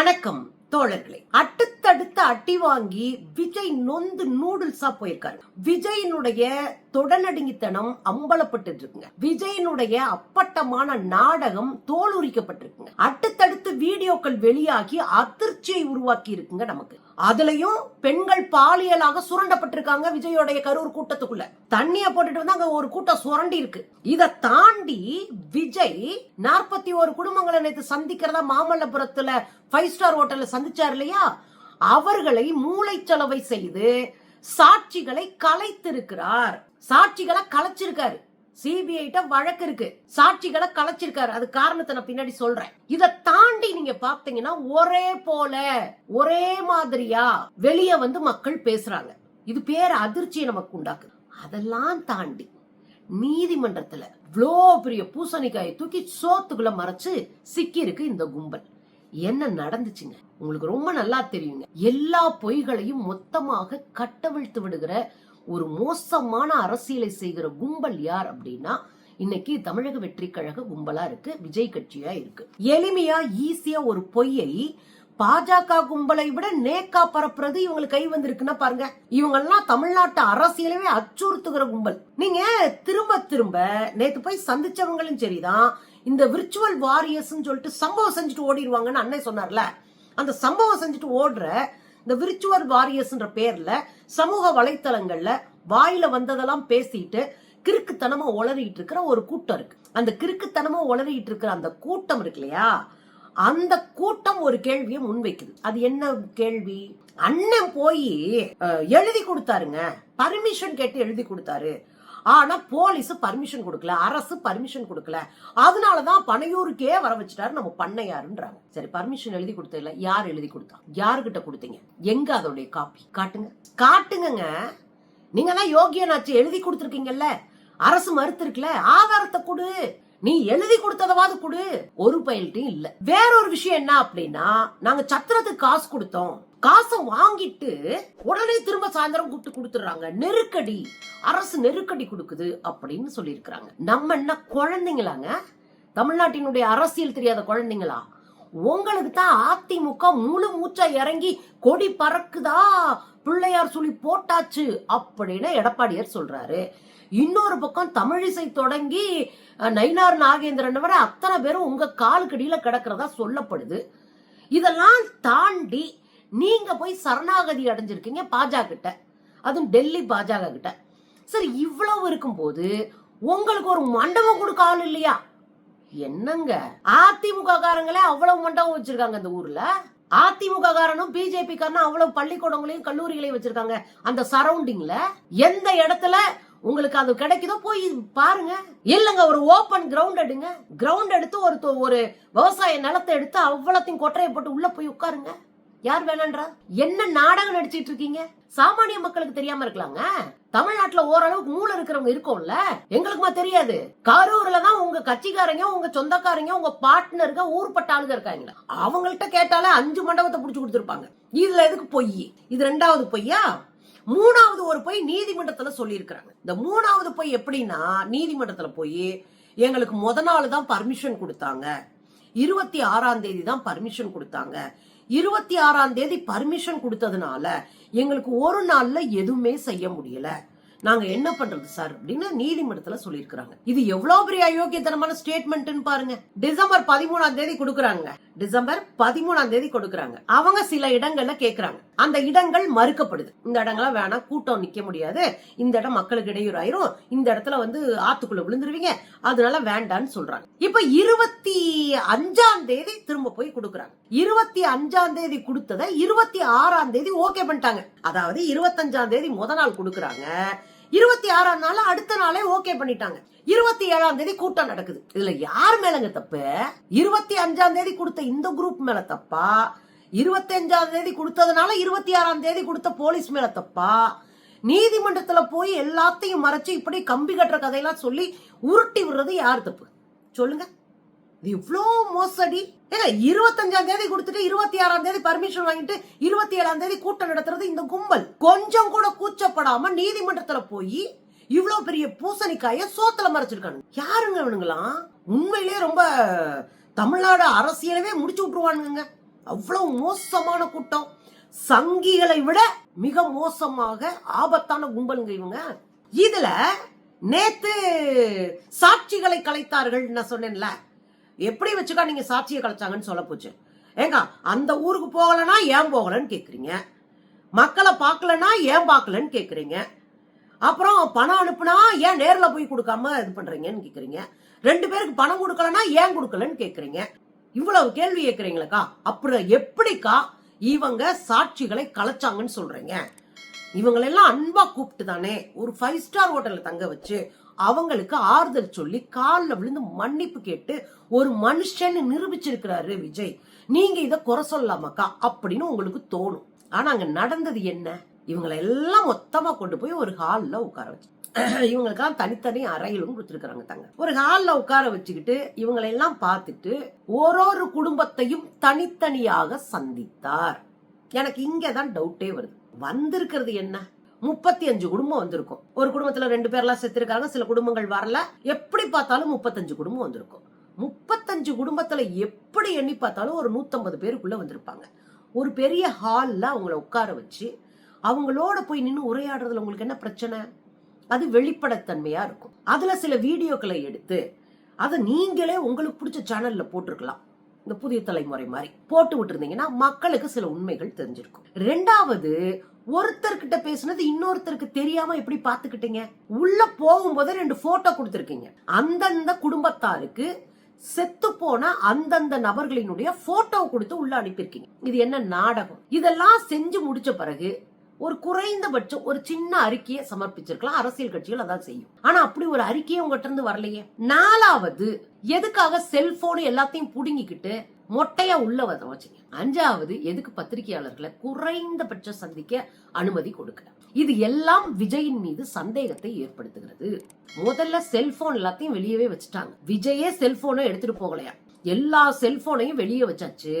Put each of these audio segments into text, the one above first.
வணக்கம் தோழர்களே. அடுத்தடுத்த அட்டி வாங்கி விஜய் நொந்து நூடுல்ஸா போயிருக்காரு. விஜயினுடைய தொடநடுங்கித்தனம் அம்பலப்பட்டு இருக்குங்க விஜயினுடைய அப்பட்டமான நாடகம் தோலுரிக்கப்பட்டிருக்குங்க. அடுத்தடுத்து வீடியோக்கள் வெளியாகி அதிர்ச்சியை உருவாக்கி இருக்குங்க நமக்கு. அதுலயும் பெண்கள் பாலியலாக சுரண்டப்பட்டிருக்காங்க விஜயோடைய கரூர் கூட்டத்துக்குள்ள. தண்ணிய போட்டுட்டு வந்து அங்க ஒரு கூட்டம் சுரண்டி இருக்கு. இதை தாண்டி விஜய் நாற்பத்தி ஒரு குடும்பங்களை நேற்று சந்திக்கிறதா மாமல்லபுரத்துல ஃபைவ் ஸ்டார் ஹோட்டல்ல சந்திச்சார் இல்லையா? அவர்களை மூளைச்சலவை செய்து சாட்சிகளை கலைத்திருக்கிறார். சாட்சிகளை கலைச்சிருக்காரு. சிபிஐட்ட வழக்கு இருக்கு. சாட்சிகளை கலைச்சிருக்காரு. அது காரணத்தை நான் பின்னாடி சொல்றேன். இத தாண்டி நீங்க பாத்தீங்கன்னா ஒரே போல ஒரே மாதிரியா வெளிய வந்து மக்கள் பேசுறாங்க. இது பேர் அதிர்ச்சியை நமக்கு உண்டாக்குது. அதெல்லாம் தாண்டி நீதிமன்றத்துல இவ்வளோ பெரிய பூசணிக்காயை தூக்கி சோத்துக்குள்ள மறைச்சு சிக்கி இருக்கு இந்த கும்பல். என்ன நடந்துச்சுங்க? உங்களுக்கு ரொம்ப நல்லா தெரியுங்க. எல்லா பொய்களையும் மொத்தமாக கட்டவிழ்த்து விடுகிற ஒரு மோசமான அரசியலை செய்கிற கும்பல் யார் அப்படின்னா இன்னைக்கு தமிழக வெற்றி கழக கும்பலா இருக்கு விஜய் கட்சியா இருக்கு. எளிமையா ஈஸியா ஒரு பொய்யை பாஜக கும்பலை விட நேக்கா பரப்புறது இவங்களுக்கு கை வந்திருக்குன்னா பாருங்க. இவங்க எல்லாம் தமிழ்நாட்டு அரசியலவே அச்சுறுத்துகிற கும்பல். நீங்க திரும்ப திரும்ப நேத்து போய் சந்திச்சவங்களும் சரிதான் இந்த விர்ச்சுவல் வாரியர்ஸ்ன்னு சொல்லிட்டு சம்பவம் செஞ்சுட்டு ஓடிடுவாங்கன்னு அண்ணன் சொன்னார்ல. அந்த சம்பவம் செஞ்சுட்டு ஓடுற இந்த விர்ச்சுவல் வாரியர்ஸ்ன்ற பேர்ல சமூக வலைத்தளங்கள்ல வாயில வந்ததெல்லாம் பேசிட்டு கிறுக்குத்தனமா உளறிட்டு இருக்கிற ஒரு கூட்டம் இருக்கு. அந்த கிறுக்குத்தனமா உளறிட்டு இருக்கிற அந்த கூட்டம் இருக்கு இல்லையா? அந்த கூட்டம் ஒரு கேள்வியை முன்வைக்குது. அது என்ன கேள்வி? அண்ணன் போய் எழுதி கொடுத்தாருங்க. பர்மிஷன் கேட்டு எழுதி கொடுத்தாரு. ஆனா போலீஸ் பர்மிஷன் கொடுக்கல அரசு பர்மிஷன் கொடுக்கல. அதனாலதான் பனையூருக்கே வர வச்சுட்டாரு நம்ம பண்ணையாருன்றாங்க. சரி பர்மிஷன் எழுதி கொடுத்ததில்ல யார் எழுதி கொடுத்தா? யாருகிட்ட கொடுத்தீங்க? எங்க அதோடைய காப்பி காட்டுங்க. காட்டுங்கங்க. நீங்க தான் யோகியனாச்சு எழுதி கொடுத்துருக்கீங்கல்ல. அரசு மறுத்திருக்குல. ஆதாரத்தை கொடு. நீ எழுதி கொடுத்ததவாது கொடு. ஒரு பயில்ட்டும் இல்ல. வேறொரு விஷயம் என்ன அப்படின்னா நாங்க சத்திரத்துக்கு காசு கொடுத்தோம். காசை வாங்கிட்டு உடனே திரும்ப சாயந்தரம் கூப்பிட்டு கொடுத்துறாங்க நெருக்கடி. அரசு நெருக்கடி கொடுக்குது அப்படின்னு சொல்லியிருக்கிறாங்க. நம்ம என்ன குழந்தைங்களாங்க? தமிழ்நாட்டினுடைய அரசியல் தெரியாத குழந்தைங்களா? உங்களுக்கு தான் அதிமுக முழு மூச்சா இறங்கி கொடி பறக்குதா? பிள்ளையார் சொல்லி போட்டாச்சு அப்படின்னு எடப்பாடியார் சொல்றாரு. இன்னொரு பக்கம் தமிழிசை தொடங்கி நயினார் நாகேந்திரன் வரை அத்தனை பேரும் உங்க காலுக்கடியில கிடக்கிறதா சொல்லப்படுது. இதெல்லாம் தாண்டி நீங்க போய் சரணாகதி அடைஞ்சிருக்கீங்க பாஜக கிட்ட. அதுவும் டெல்லி பாஜக கிட்ட. சரி இவ்வளவு இருக்கும்போது உங்களுக்கு ஒரு மண்டபம் கொடுக்க ஆள் இல்லையா? என்னங்க? அதிமுக காரங்களே அவ்வளவு மண்டபம் வச்சிருக்காங்க இந்த ஊர்ல. அதிமுக காரனும் பிஜேபி காரனும் அவ்வளவு பள்ளிக்கூடங்களையும் கல்லூரிகளையும் வச்சிருக்காங்க. அந்த சரௌண்டிங்ல எந்த இடத்துல உங்களுக்கு அது கிடைக்குதோ போய் பாருங்க. இல்லங்க ஒரு ஓபன் கிரவுண்ட் எடுங்க. கிரவுண்ட் எடுத்து ஒரு ஒரு விவசாய நிலத்தை எடுத்து அவ்வளத்தையும் கொட்டரையை போட்டு உள்ள போய் உட்காருங்க. யார் வேணான்றா? என்ன நாடகம் நடிச்சிட்டு இருக்கீங்க சாமானிய மக்களுக்கு தெரியாம இருக்கலாங்க. தமிழ்நாட்டுல ஓரளவுக்கு மூளை இருக்கிறவங்க இருக்கோம்ல. எங்களுக்குமா தெரியாது. கரூர்ல தான் உங்க கட்சிக்காரங்க உங்க சொந்தக்காரங்க உங்க பார்ட்னருங்க ஊர்பட்ட ஆளுங்க இருக்காங்க அவங்கள்ட்ட கேட்டாலே அஞ்சு மண்டபத்தை புடிச்சு கொடுத்துருப்பாங்க. இதுல எதுக்கு பொய்? இது ரெண்டாவது பொய்யா? மூணாவது ஒரு பொய் நீதிமன்றத்துல சொல்லியிருக்கிறாங்க. இந்த மூணாவது பொய் எப்படின்னா நீதிமன்றத்துல போய் எங்களுக்கு முத நாள் தான் பர்மிஷன் கொடுத்தாங்க. இருபத்தி ஆறாம் தேதி தான் பர்மிஷன் கொடுத்தாங்க. இருபத்தி ஆறாம் தேதி பர்மிஷன் கொடுத்ததுனால எங்களுக்கு ஒரு நாள்ல எதுவுமே செய்ய முடியல. நாங்க என்ன பண்றது சார்? அப்படின்னு நீதிமன்றத்துல சொல்லியிருக்கிறாங்க. இது எவ்வளவு பெரிய அயோக்கியத்தனமான ஸ்டேட்மெண்ட்னு பாருங்க. டிசம்பர் பதிமூணாம் தேதி கொடுக்குறாங்க. டிசம்பர் பதிமூணாம் தேதி கொடுக்குறாங்க. அவங்க சில இடங்கள்ல கேக்குறாங்க. அந்த இடங்கள் மறுக்கப்படுது. இந்த இடங்கள்லாம் வேணாம் கூட்டம் நிக்க முடியாது. இந்த இடம் மக்களுக்கு இடையூறாயிரும். இந்த இடத்துல வந்து ஆத்துக்குள்ள விழுந்துருவீங்க. அதனால வேண்டான்னு சொல்றாங்க. இப்ப இருபத்தி அஞ்சாம் தேதி திரும்ப போய் கொடுக்குறாங்க. இருபத்தி அஞ்சாம் தேதி கொடுத்ததை இருபத்தி ஆறாம் தேதி ஓகே பண்ணிட்டாங்க. அதாவது இருபத்தஞ்சாம் தேதி முத நாள் கொடுக்குறாங்க. இருபத்தி ஆறாம் நாள் அடுத்த நாளே ஓகே பண்ணிட்டாங்க. இருபத்தி ஏழாம் தேதி கூட்டம் நடக்குது. இதுல யார் மேலங்க தப்பு? இருபத்தி அஞ்சாம் தேதி கொடுத்த இந்த குரூப் மேல தப்பா? இருபத்தி அஞ்சாம் தேதி கொடுத்ததுனால இருபத்தி ஆறாம் தேதி கொடுத்த போலீஸ் மேல தப்பா? நீதிமன்றத்துல போய் எல்லாத்தையும் மறைச்சு இப்படி கம்பி கட்டுற கதையெல்லாம் சொல்லி உருட்டி விடுறது யார் தப்பு? சொல்லுங்க. இது மோசடி. ஏங்க இருபத்தஞ்சாம் தேதி கொடுத்துட்டு இருபத்தி ஆறாம் தேதி பர்மிஷன் வாங்கிட்டு இருபத்தி ஏழாம் தேதி கூட்டம் நடத்துறது இந்த கும்பல். கொஞ்சம் கூட கூச்சப்படாம நீதிமன்றத்துல போய் இவ்வளோ பெரிய பூசணிக்காய சோத்துல மறைச்சிருக்காங்க யாருங்க இவனுங்களாம் உண்மையிலேயே ரொம்ப தமிழ்நாடு அரசியலவே முடிச்சு விட்டுருவானுங்க அவ்வளவு மோசமான கூட்டம். சங்கிகளை விட மிக மோசமாக ஆபத்தான கும்பலுங்க இவங்க. இதுல நேத்து சாட்சிகளை கலைத்தார்கள் நான் சொன்னேன்ல. எப்படி வச்சுக்கா நீங்க சாட்சியை கலைச்சாங்கன்னு சொல்ல போச்சு. ஏங்க அந்த ஊருக்கு போகலன்னா ஏன் போகலன்னு கேட்குறீங்க மக்களை பார்க்கலனா ஏன் பார்க்கலன்னு கேட்குறீங்க அப்புறம் பணம் அனுப்புனா ஏன் நேரில் போய் கொடுக்காம இது பண்ணுறீங்கன்னு கேட்குறீங்க ரெண்டு பேருக்கு பணம் கொடுக்கலன்னா ஏன் கொடுக்கலன்னு கேட்குறீங்க இவ்வளவு கேள்வி கேக்குறீங்களக்கா. அப்புறம் எப்படிக்கா இவங்க சாட்சிகளை கலைச்சாங்கன்னு சொல்கிறீங்க இவங்களெல்லாம் அன்பா கூப்பிட்டு தானே ஒரு ஃபைவ் ஸ்டார் ஹோட்டலில் தங்க வச்சு அவங்களுக்கு ஆறுதல் சொல்லி காலில் விழுந்து மன்னிப்பு கேட்டு ஒரு மனுஷன் நிரூபிச்சிருக்கிறாரு விஜய். நீங்க இதை குறை சொல்லலாமாக்கா அப்படின்னு உங்களுக்கு தோணும். ஆனா அங்க நடந்தது என்ன? இவங்களை எல்லாம் மொத்தமா கொண்டு போய் ஒரு ஹாலில் உட்கார வச்சு இவங்களுக்கெல்லாம் தனித்தனி அறையிலும் கொடுத்துருக்காங்க தங்க. ஒரு ஹாலில் உட்கார வச்சுக்கிட்டு இவங்களை எல்லாம் பார்த்துட்டு ஒரு ஒரு குடும்பத்தையும் தனித்தனியாக சந்தித்தார். எனக்கு இங்கதான் டவுட்டே வருது. வந்திருக்கிறது என்ன? முப்பத்தி அஞ்சு குடும்பம் வந்திருக்கும். ஒரு குடும்பத்துல ரெண்டு பேர்லாம் செத்துருக்காங்க சில குடும்பங்கள் வரல. எப்படி பார்த்தாலும் முப்பத்தஞ்சு குடும்பம் வந்திருக்கும். முப்பத்தஞ்சு குடும்பத்துல எப்படி எண்ணி பார்த்தாலும் ஒரு நூத்தம்பது பேருக்குள்ள வந்திருப்பாங்க. ஒரு பெரிய ஹாலில் அவங்கள உட்கார வச்சு அவங்களோட போய் நின்று உரையாடுறதுல உங்களுக்கு என்ன பிரச்சனை? அது வெளிப்படைத்தன்மையா இருக்கும். அதுல சில வீடியோக்களை எடுத்து அதை நீங்களே உங்களுக்கு பிடிச்ச சேனல்ல போட்டிருக்கலாம். இந்த புதிய தலைமுறை மாதிரி போட்டு விட்டுருந்தீங்கன்னா மக்களுக்கு சில உண்மைகள் தெரிஞ்சிருக்கும். ரெண்டாவது ஒருத்தர்கிட்ட பேசுனது இன்னொருத்தருக்கு தெரியாம எப்படி பாத்துக்கிட்டீங்க உள்ள போகும்போது ரெண்டு போட்டோ கொடுத்துருக்கீங்க. அந்தந்த குடும்பத்தாருக்கு செத்து போன அந்தந்த நபர்களினுடைய போட்டோ கொடுத்து உள்ள அனுப்பியிருக்கீங்க. இது என்ன நாடகம்? இதெல்லாம் செஞ்சு முடிச்ச பிறகு ஒரு குறைந்தபட்சம் ஒரு சின்ன அறிக்கையை சமர்ப்பிச்சிருக்கலாம். அரசியல் கட்சிகள் அதான் செய்யும். ஆனா அப்படி ஒரு அறிக்கையை உங்ககிட்ட இருந்து வரலையே. நாலாவது எதுக்காக செல்போன் எல்லாத்தையும் புடுங்கிக்கிட்டு மொட்டையா உள்ள வர வச்சீங்க. அஞ்சாவது எதுக்கு பத்திரிகையாளர்களை குறைந்தபட்சம் சந்திக்க அனுமதி கொடுக்கல இது எல்லாம் விஜயின் மீது சந்தேகத்தை ஏற்படுத்துகிறது. முதல்ல செல்போன் எல்லாத்தையும் வெளியவே வச்சுட்டாங்க. விஜயே செல்போனை எடுத்துட்டு போகலையா? எல்லா செல்போனையும் வெளியே வச்சாச்சு.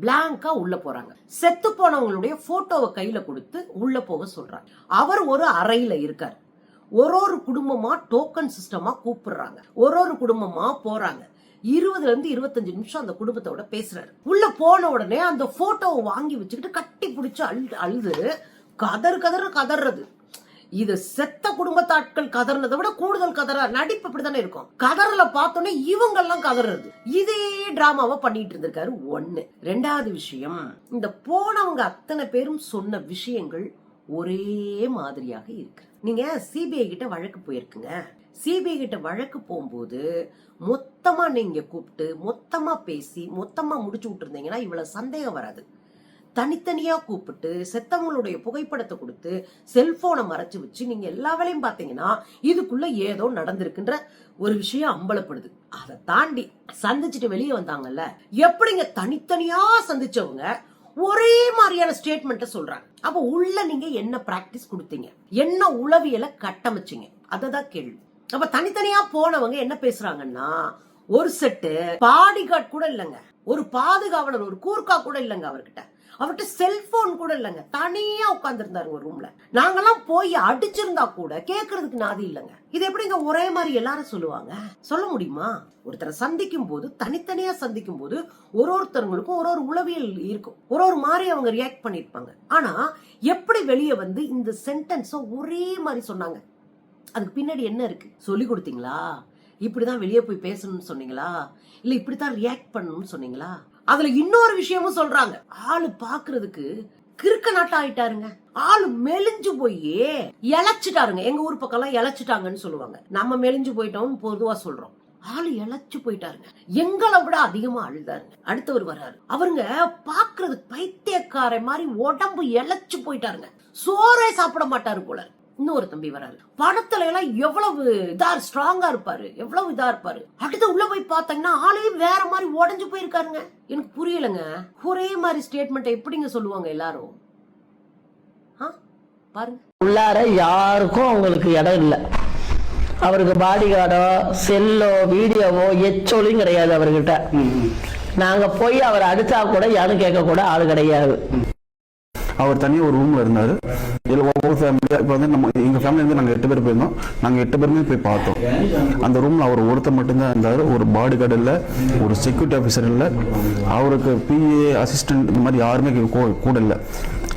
பிளாங்கா உள்ள போறாங்க. செத்து போனவங்களுடைய போட்டோவை கையில கொடுத்து உள்ள போக சொல்றாங்க. அவர் ஒரு அறையில இருக்கார். ஒரு ஒரு குடும்பமா டோக்கன் சிஸ்டமா கூப்பிடுறாங்க. ஒரு ஒரு குடும்பமா போறாங்க. இருபதுல இருந்து இருபத்தஞ்சு நிமிஷம் அந்த குடும்பத்தோட பேசுறாரு. உள்ள போன உடனே அந்த போட்டோவை வாங்கி வச்சுக்கிட்டு கட்டி பிடிச்சு அழுது அழுது கதறு கதறு கதறது. இது செத்த குடும்பத்தாட்கள் கதறினதை விட கூடுதல் கதற நடிப்பு இப்படித்தானே இருக்கும். கதறல பார்த்தோன்னே இவங்க எல்லாம் கதறது. இதே டிராமாவை பண்ணிட்டு இருந்திருக்காரு ஒண்ணு. ரெண்டாவது விஷயம் இந்த போனவங்க அத்தனை பேரும் சொன்ன விஷயங்கள் ஒரே மாதிரியாக இருக்கு. நீங்க சிபிஐ கிட்ட வழக்கு போயிருக்குங்க. சிபிஐ கிட்ட வழக்கு போகும்போது மொத்தமா நீங்க கூப்பிட்டு மொத்தமா பேசி மொத்தமா முடிச்சு விட்டுருந்தீங்கன்னா இவ்வளவு சந்தேகம் வராது. தனித்தனியாக கூப்பிட்டு செத்தவங்களுடைய புகைப்படத்தை கொடுத்து செல்போனை மறைச்சு வச்சு நீங்கள் எல்லா வேலையும் பார்த்தீங்கன்னா இதுக்குள்ள ஏதோ நடந்திருக்குன்ற ஒரு விஷயம் அம்பலப்படுது. அதை தாண்டி சந்திச்சுட்டு வெளியே வந்தாங்கல்ல எப்படிங்க தனித்தனியா சந்திச்சவங்க ஒரே மாதிரியான ஸ்டேட்மெண்ட்டை சொல்றாங்க. அப்ப உள்ள நீங்க என்ன பிராக்டிஸ் கொடுத்தீங்க? என்ன உளவியலை கட்டமைச்சீங்க? அததான் கேள்வி. அப்ப தனித்தனியா போனவங்க என்ன பேசுறாங்கன்னா ஒரு செட்டு பாடி கார்டு கூட இல்லைங்க. ஒரு பாதுகாவலர் ஒரு கூர்க்கா கூட இல்லைங்க அவர்கிட்ட. அவர்கிட்ட செல்போன் கூட இல்லைங்க. தனியா உட்காந்துருந்தாருங்க ஒரு ரூம்ல நாங்கெல்லாம் போய் அடிச்சிருந்தா கூட கேக்குறதுக்கு நாதி இல்லைங்க. இது எப்படிங்க ஒரே மாதிரி எல்லாரும் சொல்லுவாங்க? சொல்ல முடியுமா? ஒருத்தரை சந்திக்கும் போது தனித்தனியா சந்திக்கும் போது ஒரு ஒருத்தவங்களுக்கும் ஒரு ஒரு உளவியல் இருக்கும். ஒரு ஒரு மாதிரி அவங்க ரியாக்ட் பண்ணிருப்பாங்க ஆனா எப்படி வெளியே வந்து இந்த சென்டென்ஸ ஒரே மாதிரி சொன்னாங்க? அதுக்கு பின்னாடி என்ன இருக்கு? சொல்லி கொடுத்தீங்களா? இப்படிதான் வெளியே போய் பேசணும்னு சொன்னீங்களா? இல்ல இப்படித்தான் ரியாக்ட் பண்ணணும்னு சொன்னீங்களா? அதுல இன்னொரு விஷயமும் சொல்றாங்க. ஆளு பாக்குறதுக்கு கிறுக்க நாட்டம் ஆயிட்டாருங்க ஆளு மெலிஞ்சு போய் இழைச்சிட்டாருங்க. எங்க ஊர் பக்கம் எல்லாம் இழைச்சிட்டாங்கன்னு சொல்லுவாங்க. நம்ம மெலிஞ்சு போயிட்டோம்னு பொதுவா சொல்றோம். ஆளு இழைச்சு போயிட்டாருங்க. எங்களை விட அதிகமா அழுதாருங்க. அடுத்தவர் வர்றாரு. அவருங்க பாக்குறது பைத்தியக்கார மாதிரி உடம்பு இழைச்சு போயிட்டாருங்க. சோறே சாப்பிட மாட்டாரு போல இன்னொரு தம்பி வராரு. படத்துல எல்லாம் எவ்வளவு இதா ஸ்ட்ராங்கா இருப்பாரு. எவ்வளவு இதா இருப்பாரு. அடுத்து உள்ள போய் பார்த்தீங்கன்னா ஆளே வேற மாதிரி உடஞ்சு போயிருக்காருங்க. எனக்கு புரியலங்க. ஒரே மாதிரி ஸ்டேட்மெண்ட் எப்படிங்க சொல்லுவாங்க எல்லாரும்? ஆ? பாருங்க. உள்ளார யாருக்கும் அவங்களுக்கு இடம் இல்லை. அவருக்கு பாடி கார்டோ செல்லோ வீடியோவோ எச்சொலியும் கிடையாது அவர்கிட்ட. நாங்க போய் அவர் அடிச்சா கூட யாரும் கேட்க கூட ஆள் கிடையாது. அவர் தனியாக ஒரு ரூமில் இருந்தார். இதில் ஒவ்வொரு ஃபேமிலியாக இப்போ வந்து நம்ம எங்கள் ஃபேமிலியிலேருந்து நாங்கள் எட்டு பேர் போயிருந்தோம். நாங்கள் எட்டு பேருமே போய் பார்த்தோம். அந்த ரூமில் அவர் ஒருத்தர் மட்டும்தான் இருந்தார். ஒரு பாடி கார்டு இல்லை ஒரு செக்யூரிட்டி ஆஃபீஸர் இல்லை. அவருக்கு பிஏ அசிஸ்டன்ட் இந்த மாதிரி யாருமே கூ- கூட இல்லை.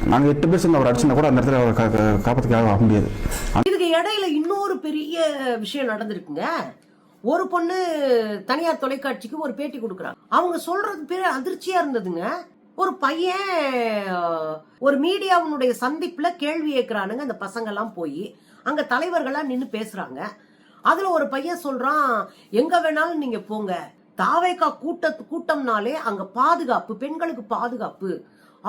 நாங்கள் எட்டு பேர் சேர்ந்து அவர் அடிச்சுனா கூட அந்த இடத்துல அவரை கா- ஆக முடியாது. இதுக்கு இடையில இன்னொரு பெரிய விஷயம் நடந்திருக்குங்க. ஒரு பொண்ணு தனியார் தொலைக்காட்சிக்கு ஒரு பேட்டி கொடுக்குறாங்க. அவங்க சொல்றது பேர் அதிர்ச்சியா இருந்ததுங்க. ஒரு பையன் ஒரு மீடியாவினுடைய சந்திப்புல கேள்வி கேட்கிறானுங்க அந்த பசங்கெல்லாம் போய் அங்க தலைவர்களா நின்று பேசுறாங்க. அதுல ஒரு பையன் சொல்றான் எங்க வேணாலும் நீங்க போங்க. தாவேக்கா கூட்ட கூட்டம்னாலே அங்க பாதுகாப்பு பெண்களுக்கு பாதுகாப்பு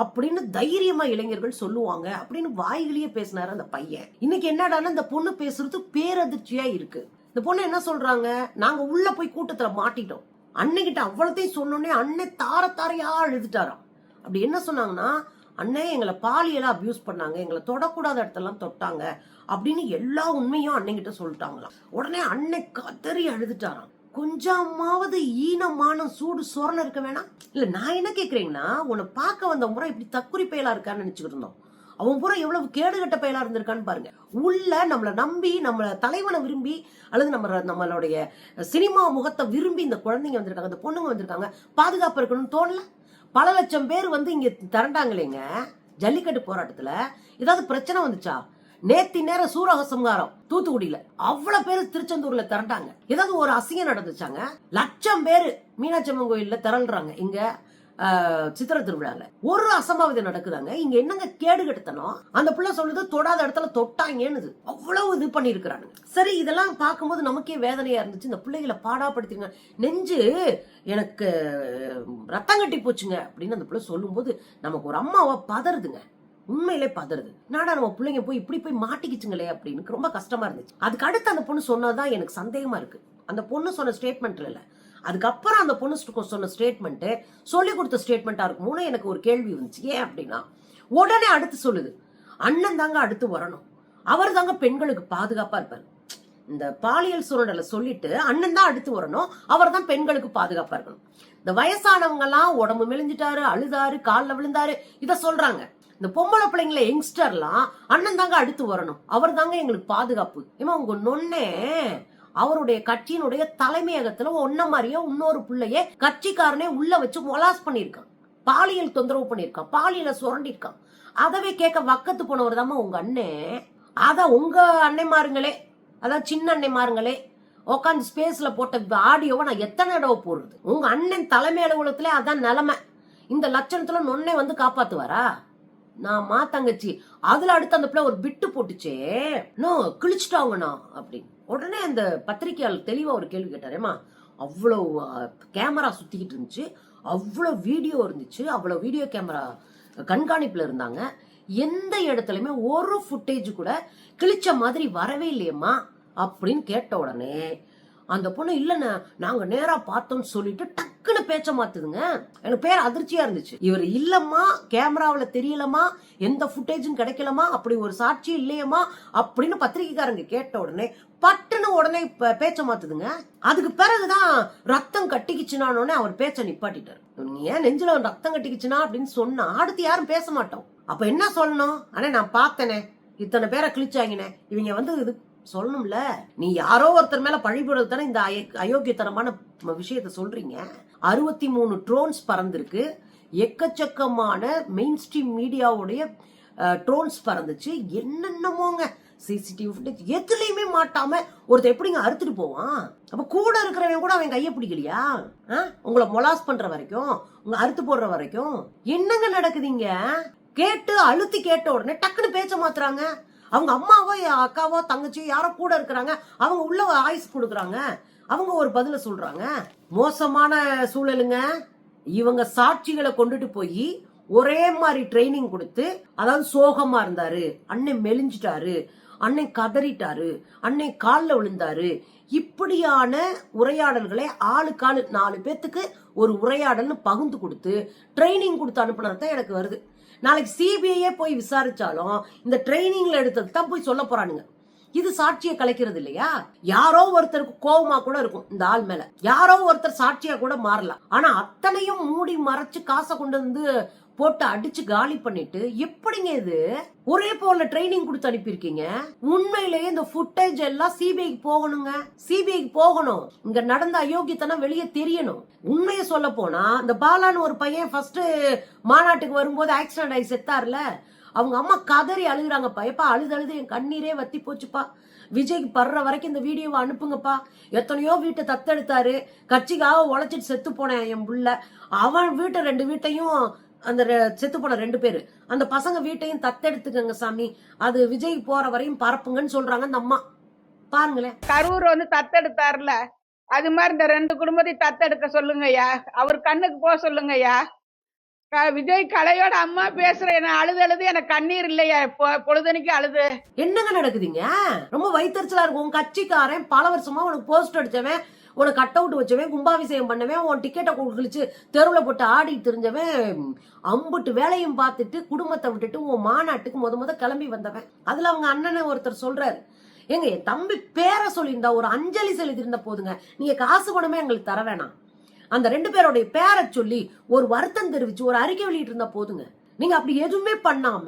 அப்படின்னு தைரியமா இளைஞர்கள் சொல்லுவாங்க அப்படின்னு வாய்களையே பேசினாரு அந்த பையன். இன்னைக்கு என்னடான்னா இந்த பொண்ணு பேசுறது பேரதிர்ச்சியா இருக்கு. இந்த பொண்ணு என்ன சொல்றாங்க? நாங்க உள்ள போய் கூட்டத்துல மாட்டிட்டோம். அன்னைக்கிட்ட அவ்வளோத்தையும் சொன்னோன்னே அன்னை தார தாரையா அழுதுட்டாராம். அப்படி என்ன சொன்னாங்கன்னா அண்ணே எங்களை பாலியலா அபியூஸ் பண்ணாங்க. எங்களை தொடக்கூடாத இடத்தெல்லாம் தொட்டாங்க. அப்படின்னு எல்லா உண்மையும் அண்ணன்கிட்ட சொல்லிட்டாங்களாம். உடனே அண்ணன் கதறி அழுதுட்டாராம். கொஞ்சமாவது ஈனமான சூடு சொரணம் இருக்க வேணாம். இல்ல நான் என்ன கேக்குறீங்கன்னா உன்னை பார்க்க வந்த முறை இப்படி தக்குறி பயலா இருக்கான்னு நினைச்சுக்கிட்டு இருந்தோம். அவன் பூரா எவ்வளவு கேடுகட்ட பயலா இருந்திருக்கான்னு பாருங்க. உள்ள நம்மளை நம்பி நம்மள தலைவனை விரும்பி அல்லது நம்ம நம்மளுடைய சினிமா முகத்தை விரும்பி இந்த குழந்தைங்க வந்திருக்காங்க இந்த பொண்ணுங்க வந்திருக்காங்க பாதுகாப்பு இருக்கணும்னு தோணல? பல லட்சம் பேர் வந்து இங்கே திரண்டாங்களேங்க. ஜல்லிக்கட்டு போராட்டத்தில் ஏதாவது பிரச்சனை வந்துச்சா? நேத்தி நேரம் சூரகசம்காரம் தூத்துக்குடியில அவ்வளவு பேர் திருச்செந்தூர்ல திரண்டாங்க. ஏதாவது ஒரு அசிங்கம் நடந்துச்சாங்க? லட்சம் பேர் மீனாட்சி அம்மன் கோயில்ல திரள்றாங்க. இங்க சித்திரை திருவிழால. ஒரு அசம்பாவிதம் நடக்குதாங்க. இங்க என்னங்க கேடு கெடுத்தனம் அந்த பிள்ளை சொல்லுது தொடாத இடத்துல தொட்டாங்கன்னு அவ்வளவு இது பண்ணிருக்கிறாங்க சரி இதெல்லாம் பார்க்கும்போது நமக்கே வேதனையா இருந்துச்சு. இந்த பிள்ளைகளை பாடாப்படுத்திருங்க. நெஞ்சு எனக்கு ரத்தம் கட்டி போச்சுங்க அப்படின்னு அந்த பிள்ளை சொல்லும்போது நமக்கு ஒரு அம்மாவை பதறுதுங்க. உண்மையிலே பதறுது. நாடா நம்ம பிள்ளைங்க போய் இப்படி போய் மாட்டிக்கிச்சுங்களே அப்படின்னு ரொம்ப கஷ்டமா இருந்துச்சு. அதுக்கு அடுத்து அந்த பொண்ணு சொன்னதான் எனக்கு சந்தேகமா இருக்கு. அந்த பொண்ணு சொன்ன ஸ்டேட்மெண்ட்ல இல்லை. அதுக்கப்புறம் அந்த பொண்ணு சொன்ன ஸ்டேட்மெண்ட்டு சொல்லி கொடுத்த ஸ்டேட்மெண்ட்டாக இருக்கும்னு எனக்கு ஒரு கேள்வி வந்துச்சு. ஏன் அப்படின்னா உடனே அடுத்து சொல்லுது அண்ணன் தாங்க அடுத்து வரணும். அவர் தாங்க பெண்களுக்கு பாதுகாப்பாக இருப்பார். இந்த பாலியல் சூழலை சொல்லிட்டு அண்ணன் தான் அடுத்து வரணும். அவர் தான் பெண்களுக்கு பாதுகாப்பாக இருக்கணும். இந்த வயசானவங்கெல்லாம் உடம்பு மெலிஞ்சிட்டாரு அழுதாரு காலில் விழுந்தாரு இதை சொல்றாங்க. இந்த பொம்பளை பிள்ளைங்கள யங்ஸ்டர்லாம் அண்ணன் தாங்க அடுத்து வரணும். அவர் தாங்க எங்களுக்கு பாதுகாப்பு. ஏமா உங்க நொன்னே அவருடைய கட்சியினுடைய தலைமையகத்துல ஒன்ன மாதிரியே இன்னொரு பிள்ளைய கட்சிக்காரனே உள்ள வச்சு மொலாஸ் பண்ணியிருக்கான். பாலியல் தொந்தரவு பண்ணியிருக்கான். பாலியல சுரண்டிருக்கான் அதவே கேட்க வக்கத்து போனவர் தாமா உங்க அண்ணே. அத உங்க அன்னைமாருங்களே அதான் சின்ன அன்னைமாருங்களே உட்காந்து ஸ்பேஸ்ல போட்ட ஆடியோவை நான் எத்தனை தடவை போடுறது? உங்க அண்ணன் தலைமை அலுவலகத்துல அதான் நிலைமை. இந்த லட்சணத்துல நொன்னே வந்து காப்பாத்துவாரா? நான் மா தங்கச்சி அதுல அடுத்து அந்த பிள்ளை ஒரு பிட்டு போட்டுச்சே. நோ கிழிச்சிட்டாங்கண்ணா அப்படின்னு. உடனே அந்த பத்திரிக்கையாளர் தெளிவாக ஒரு கேள்வி கேட்டாரேமா அவ்வளோ கேமரா சுற்றிக்கிட்டு இருந்துச்சு. அவ்வளோ வீடியோ இருந்துச்சு. அவ்வளோ வீடியோ கேமரா கண்காணிப்பில் இருந்தாங்க. எந்த இடத்துலையுமே ஒரு ஃபுட்டேஜ் கூட கிழிச்ச மாதிரி வரவே இல்லையம்மா அப்படின்னு கேட்ட உடனே அந்த பொண்ணு இல்லைண்ணே நாங்கள் நேராக பார்த்தோம்னு சொல்லிட்டு டக்குன்னு பேச்ச மாத்துதுங்க. எனக்கு பேர் அதிர்ச்சியா இருந்துச்சு. இவர் இல்லம்மா கேமராவில் தெரியலமா எந்த ஃபுட்டேஜும் கிடைக்கலமா அப்படி ஒரு சாட்சி இல்லையம்மா அப்படின்னு பத்திரிகைக்காரங்க கேட்ட உடனே பட்டுன்னு உடனே பேச்ச மாத்துதுங்க. அதுக்கு பிறகுதான் ரத்தம் கட்டிக்கிச்சுனானோடனே அவர் பேச்ச நிப்பாட்டிட்டாரு. நீ ஏன் நெஞ்சில ரத்தம் கட்டிக்கிச்சுனா அப்படின்னு சொன்னா அடுத்து யாரும் பேச மாட்டோம். அப்ப என்ன சொல்லணும்? அண்ணே நான் பார்த்தனே. இத்தனை பேரை கிழிச்சாங்கனே. இவங்க வந்து இது சொல்லணும்ல. நீ யாரோ ஒருத்தர் மேல பழிபடுறது தானே இந்த அயோக்கியத்தனமான விஷயத்த சொல்றீங்க? அறுபத்தி மூணு ட்ரோன்ஸ் பறந்துருக்கு. எக்கச்சக்கமான மெயின் ஸ்ட்ரீம் மீடியாவுடைய ட்ரோன்ஸ் பறந்துச்சு. என்னென்னமோங்க சிசிடிவி ஃபுட்டேஜ் எதுலேயுமே மாட்டாம ஒருத்தர் எப்படிங்க அறுத்துட்டு போவான்? அப்ப கூட இருக்கிறவன் கூட அவன் கையை பிடிக்கலையா? ஆ? உங்களை மொலாஸ் பண்ற வரைக்கும் உங்க அறுத்து போடுற வரைக்கும் என்னங்க நடக்குதுங்க? கேட்டு அழுத்தி கேட்ட உடனே டக்குன்னு பேச்ச மாத்துறாங்க. அவங்க அம்மாவோ அக்காவோ தங்கச்சியோ யாரோ கூட இருக்கிறாங்க. அவங்க உள்ள ஆயுஸ் கொடுக்குறாங்க. அவங்க ஒரு பதில சொல்றாங்க. மோசமான சூழலுங்க. இவங்க சாட்சிகளை கொண்டுட்டு போய் ஒரே மாதிரி ட்ரைனிங் கொடுத்து அதாவது சோகமா இருந்தாரு. அண்ணன் மெலிஞ்சிட்டாரு. அண்ணன் கதறிட்டாரு. அண்ணன் காலில் விழுந்தாரு. இப்படியான உரையாடல்களை ஆளுக்கு நாலு பேத்துக்கு ஒரு உரையாடல்னு பகிர்ந்து கொடுத்து ட்ரைனிங் கொடுத்து அனுப்புனது தான் எனக்கு வருது. நாளைக்கு சிபிஐயே போய் விசாரிச்சாலும் இந்த ட்ரைனிங்ல எடுத்தது தான் போய் சொல்ல போறானுங்க. இது சாட்சியை கலைக்கிறது இல்லையா? யாரோ ஒருத்தருக்கு கோவமா கூட இருக்கும் இந்த ஆள் மேல. யாரோ ஒருத்தர் சாட்சியா கூட மாறலாம். ஆனா அத்தனையும் மூடி மறைச்சு காசை கொண்டு வந்து போட்டு அடிச்சு காலி பண்ணிட்டு எப்படிங்க இது? ஒரே போல ட்ரைனிங் கொடுத்து அனுப்பியிருக்கீங்க. உண்மையிலேயே இந்த ஃபுட்டேஜ் எல்லாம் சிபிஐக்கு போகணுங்க. சிபிஐக்கு போகணும். இங்க நடந்த அயோக்கியத்தனம் வெளியே தெரியணும். உண்மையை சொல்ல போனா இந்த பாலான்னு ஒரு பையன் ஃபர்ஸ்ட் மாநாட்டுக்கு வரும்போது ஆக்சிடென்ட் ஆகி செத்தார்ல. அவங்க அம்மா கதறி அழுகுறாங்க. பயப்பா அழுது அழுது என் கண்ணீரே வத்தி போச்சுப்பா. விஜய்க்கு படுற வரைக்கும் இந்த வீடியோவை அனுப்புங்கப்பா. எத்தனையோ வீட்டை தத்தெடுத்தாரு. கட்சிக்காக உழைச்சிட்டு செத்து போனேன் என் புள்ள. அவன் வீட்டை ரெண்டு வீட்டையும் அந்த செத்து போன ரெண்டு பேரு. அந்த பசங்க வீட்டையும் தத்தெடுத்துக்கங்க சாமி. அது விஜய் போற வரையும் பரப்புங்கன்னு சொல்றாங்க அந்த அம்மா. பாருங்களேன். கரூர் வந்து தத்தெடுத்தாருல. அது மாதிரி இந்த ரெண்டு குடும்பத்தையும் தத்தெடுக்க சொல்லுங்கய்யா. அவர் கண்ணுக்கு போக சொல்லுங்கய்யா. விஜய் கலையோட அம்மா பேசுறேன் அழுது அழுது எனக்கு கண்ணீர் இல்லையா. பொ- பொழுதனைக்கு அழுது. என்னங்க நடக்குதுங்க? ரொம்ப வைத்தறிச்சலா இருக்கும் உன் கட்சிக்காரன் பல வருஷமா உனக்கு போஸ்ட் அடிச்சவன். உனக்கு கட் அவுட் வச்சவன் கும்பாபிஷேகம் பண்ணவன் உன் டிக்கெட்டை கழிச்சு தெருவில் போட்டு ஆடிட்டு தெரிஞ்சவன் அம்புட்டு வேலையும் பார்த்துட்டு குடும்பத்தை விட்டுட்டு உன் மாநாட்டுக்கு முத முத கிளம்பி வந்தவன். அதுல அவங்க அண்ணனை ஒருத்தர் சொல்றாரு. ஏங்க என் தம்பி பேரை சொல்லியிருந்தா ஒரு அஞ்சலி செலுத்திருந்த போதுங்க. நீங்க காசு பணமே எங்களுக்கு தர வேணாம். அந்த ரெண்டு பேருடைய பேரை சொல்லி ஒரு வருத்தம் தெரிவிச்சு ஒரு அறிக்கை வெளியிட்டு இருந்தா போதுங்க. நீங்க அப்படி எதுவுமே பண்ணாம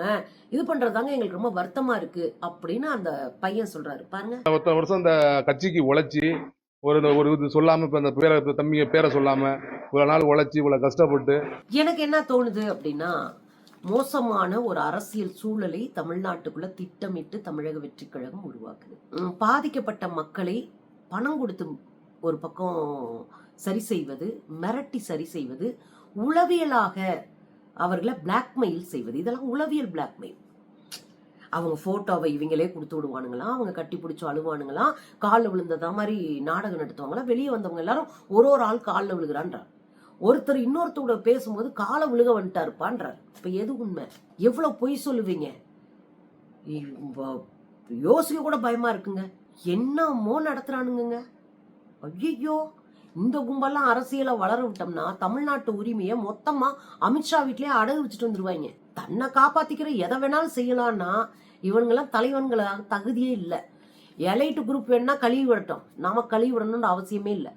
இது பண்றதாங்க எங்களுக்கு ரொம்ப வருத்தமா இருக்கு அப்படின்னு அந்த பையன் சொல்றாரு. பாருங்க. ஒருத்த வருஷம் அந்த கட்சிக்கு உழைச்சி ஒரு ஒரு இது சொல்லாம இப்ப அந்த பேரை தம்பிங்க பேரை சொல்லாம இவ்வளவு நாள் உழைச்சி இவ்வளவு கஷ்டப்பட்டு எனக்கு என்ன தோணுது அப்படின்னா மோசமான ஒரு அரசியல் சூழலை தமிழ்நாட்டுக்குள்ள திட்டமிட்டு தமிழக வெற்றி கழகம் உருவாக்குது. பாதிக்கப்பட்ட மக்களை பணம் கொடுத்து ஒரு பக்கம் சரி செய்வது மிரட்டி சரி செய்வது உளவியலாக அவர்களை பிளாக்மெயில் செய்வது. இதெல்லாம் உளவியல் பிளாக்மெயில் அவங்க ஃபோட்டோவை இவங்களே கொடுத்து விடுவானுங்களாம். அவங்க கட்டி பிடிச்சி அழுவானுங்களாம். காலில் விழுந்ததா மாதிரி நாடகம் நடத்துவாங்களாம். வெளியே வந்தவங்க எல்லாரும் ஒரு ஒரு ஆள் காலில் விழுகிறான்றார். ஒருத்தர் இன்னொருத்தோட பேசும்போது காலை விழுக வந்துட்டாருப்பான்றார் இப்போ எது உண்மை? எவ்வளோ பொய் சொல்லுவீங்க? யோசிக்க கூட பயமா இருக்குங்க. என்னமோ நடத்துறானுங்க ஐயோ இந்த கும்பெல்லாம் அரசியலை வளர விட்டோம்னா தமிழ்நாட்டு உரிமையை மொத்தமா அமித்ஷா வீட்லயே அடகு வச்சுட்டு வந்துருவாங்க தன்னை காப்பாத்திக்கிற எதை வேணாலும் செய்யலாம்னா இவங்கெல்லாம் தலைவன்களை தகுதியே இல்லை. எலைட்டு குரூப் வேணா கழுவி விடட்டும். நாம கழுவி விடணும்னு அவசியமே இல்லை.